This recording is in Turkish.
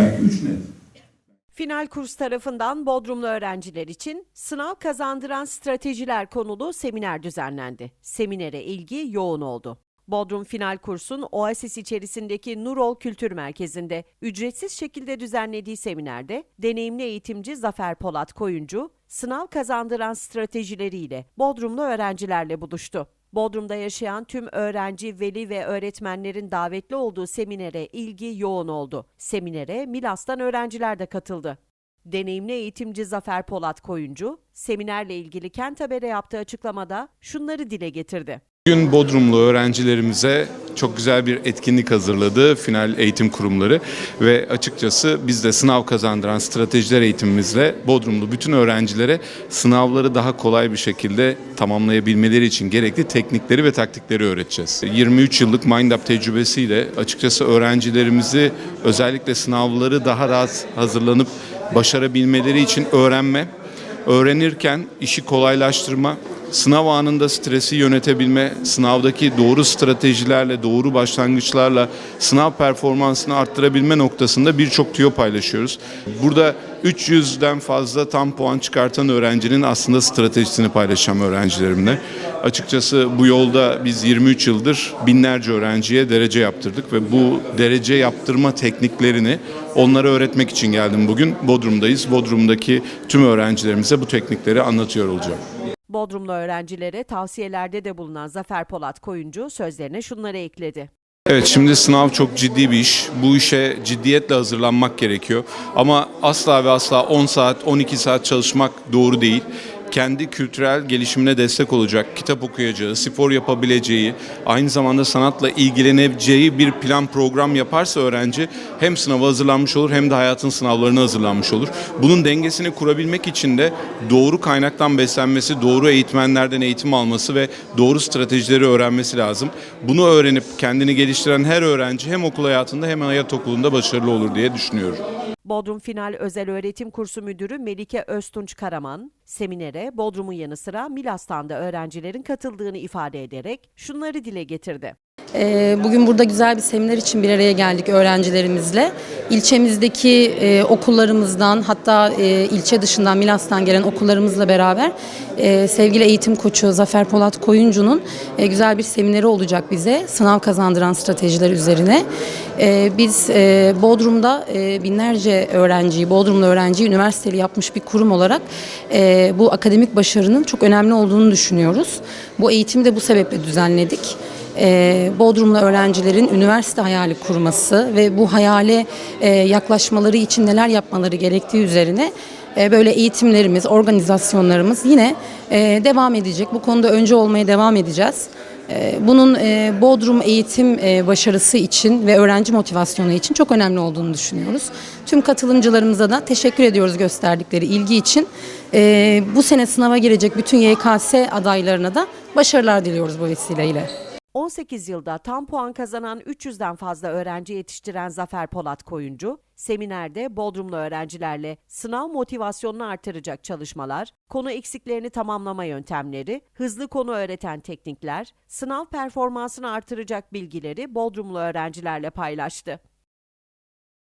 Belki 3 net. Final kurs tarafından Bodrumlu öğrenciler için sınav kazandıran stratejiler konulu seminer düzenlendi. Seminere ilgi yoğun oldu. Bodrum Final Kurs'un Oasis içerisindeki Nurol Kültür Merkezi'nde ücretsiz şekilde düzenlediği seminerde deneyimli eğitimci Zafer Polat Koyuncu sınav kazandıran stratejileriyle Bodrumlu öğrencilerle buluştu. Bodrum'da yaşayan tüm öğrenci, veli ve öğretmenlerin davetli olduğu seminere ilgi yoğun oldu. Seminere Milas'tan öğrenciler de katıldı. Deneyimli eğitimci Zafer Polat Koyuncu, seminerle ilgili Kent Haber'e yaptığı açıklamada şunları dile getirdi. Bugün Bodrumlu öğrencilerimize çok güzel bir etkinlik hazırladı final eğitim kurumları ve açıkçası biz de sınav kazandıran stratejiler eğitimimizle Bodrumlu bütün öğrencilere sınavları daha kolay bir şekilde tamamlayabilmeleri için gerekli teknikleri ve taktikleri öğreteceğiz. 23 yıllık MindUp tecrübesiyle açıkçası öğrencilerimizi özellikle sınavları daha rahat hazırlanıp başarabilmeleri için öğrenme, öğrenirken işi kolaylaştırma, sınav anında stresi yönetebilme, sınavdaki doğru stratejilerle, doğru başlangıçlarla sınav performansını arttırabilme noktasında birçok tüyo paylaşıyoruz. Burada 300'den fazla tam puan çıkartan öğrencinin aslında stratejisini paylaşacağım öğrencilerimle. Açıkçası bu yolda biz 23 yıldır binlerce öğrenciye derece yaptırdık ve bu derece yaptırma tekniklerini onlara öğretmek için geldim bugün. Bodrum'dayız. Bodrum'daki tüm öğrencilerimize bu teknikleri anlatıyor olacağım. Bodrumlu öğrencilere tavsiyelerde de bulunan Zafer Polat Koyuncu sözlerine şunları ekledi. Evet şimdi sınav çok ciddi bir iş. Bu işe ciddiyetle hazırlanmak gerekiyor. Ama asla ve asla 10 saat, 12 saat çalışmak doğru değil. Kendi kültürel gelişimine destek olacak, kitap okuyacağı, spor yapabileceği, aynı zamanda sanatla ilgilenebileceği bir plan program yaparsa öğrenci hem sınava hazırlanmış olur hem de hayatın sınavlarına hazırlanmış olur. Bunun dengesini kurabilmek için de doğru kaynaktan beslenmesi, doğru eğitmenlerden eğitim alması ve doğru stratejileri öğrenmesi lazım. Bunu öğrenip kendini geliştiren her öğrenci hem okul hayatında hem hayat okulunda başarılı olur diye düşünüyorum. Bodrum Final Özel Öğretim Kursu Müdürü Melike Öztunç Karaman, seminere Bodrum'un yanı sıra Milas'tan da öğrencilerin katıldığını ifade ederek şunları dile getirdi. Ee, Bugün burada güzel bir seminer için bir araya geldik öğrencilerimizle. İlçemizdeki e, okullarımızdan hatta e, ilçe dışından Milas'tan gelen okullarımızla beraber e, sevgili eğitim koçu Zafer Polat Koyuncu'nun güzel bir semineri olacak bize sınav kazandıran stratejiler üzerine. Biz Bodrum'da binlerce öğrenciyi, Bodrumlu öğrenciyi üniversiteli yapmış bir kurum olarak bu akademik başarının çok önemli olduğunu düşünüyoruz. Bu eğitimi de bu sebeple düzenledik e, Bodrumlu öğrencilerin üniversite hayali kurması ve bu hayale e, yaklaşmaları için neler yapmaları gerektiği üzerine e, böyle eğitimlerimiz, organizasyonlarımız yine e, devam edecek. Bu konuda önce olmaya devam edeceğiz. E, Bunun e, Bodrum eğitim e, başarısı için ve öğrenci motivasyonu için çok önemli olduğunu düşünüyoruz. Tüm katılımcılarımıza da teşekkür ediyoruz gösterdikleri ilgi için. Bu sene sınava girecek bütün YKS adaylarına da başarılar diliyoruz bu vesileyle. 18 yılda tam puan kazanan 300'den fazla öğrenci yetiştiren Zafer Polat Koyuncu, seminerde Bodrumlu öğrencilerle sınav motivasyonunu artıracak çalışmalar, konu eksiklerini tamamlama yöntemleri, hızlı konu öğreten teknikler, sınav performansını artıracak bilgileri Bodrumlu öğrencilerle paylaştı.